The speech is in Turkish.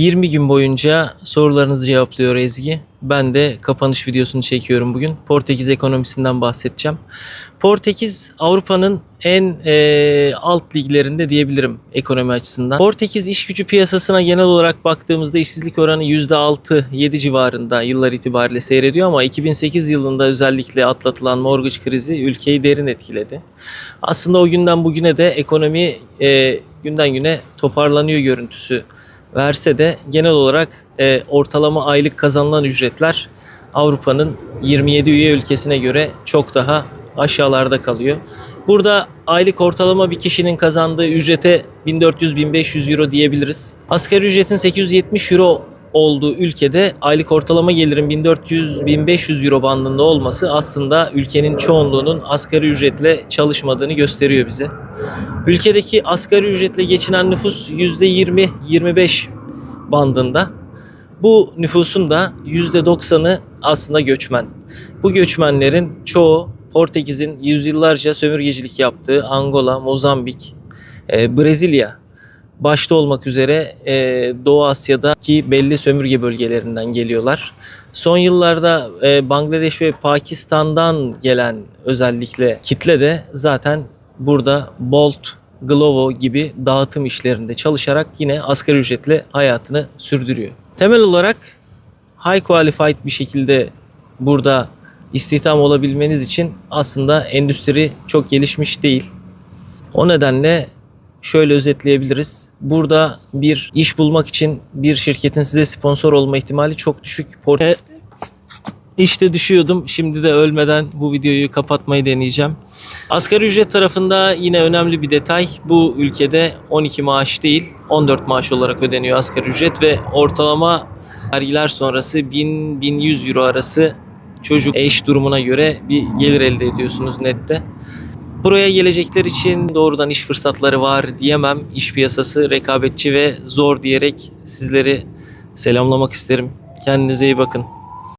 20 gün boyunca sorularınızı cevaplıyor Ezgi. Ben de kapanış videosunu çekiyorum bugün. Portekiz ekonomisinden bahsedeceğim. Portekiz Avrupa'nın en e, alt liglerinde diyebilirim ekonomi açısından. Portekiz iş gücü piyasasına genel olarak baktığımızda işsizlik oranı %6-7 civarında yıllar itibariyle seyrediyor ama 2008 yılında özellikle atlatılan mortgage krizi ülkeyi derin etkiledi. Aslında o günden bugüne de ekonomi e, günden güne toparlanıyor görüntüsü verse de genel olarak e, ortalama aylık kazanılan ücretler Avrupa'nın 27 üye ülkesine göre çok daha aşağılarda kalıyor. Burada aylık ortalama bir kişinin kazandığı ücrete 1400-1500 euro diyebiliriz. Asgari ücretin 870 euro olduğu ülkede aylık ortalama gelirin 1400-1500 euro bandında olması aslında ülkenin çoğunluğunun asgari ücretle çalışmadığını gösteriyor bize. Ülkedeki asgari ücretle geçinen nüfus %20-25 bandında. Bu nüfusun da %90'ı aslında göçmen. Bu göçmenlerin çoğu Portekiz'in yüzyıllarca sömürgecilik yaptığı Angola, Mozambik, e, Brezilya başta olmak üzere e, Doğu Asya'daki belli sömürge bölgelerinden geliyorlar. Son yıllarda e, Bangladeş ve Pakistan'dan gelen özellikle kitle de zaten burada Bolt, Glovo gibi dağıtım işlerinde çalışarak yine asgari ücretle hayatını sürdürüyor. Temel olarak high qualified bir şekilde burada istihdam olabilmeniz için aslında endüstri çok gelişmiş değil. O nedenle şöyle özetleyebiliriz. Burada bir iş bulmak için bir şirketin size sponsor olma ihtimali çok düşük. Port- işte düşüyordum. Şimdi de ölmeden bu videoyu kapatmayı deneyeceğim. Asgari ücret tarafında yine önemli bir detay. Bu ülkede 12 maaş değil 14 maaş olarak ödeniyor asgari ücret ve ortalama vergiler sonrası 1000-1100 euro arası çocuk eş durumuna göre bir gelir elde ediyorsunuz nette. Buraya gelecekler için doğrudan iş fırsatları var diyemem. İş piyasası rekabetçi ve zor diyerek sizleri selamlamak isterim. Kendinize iyi bakın.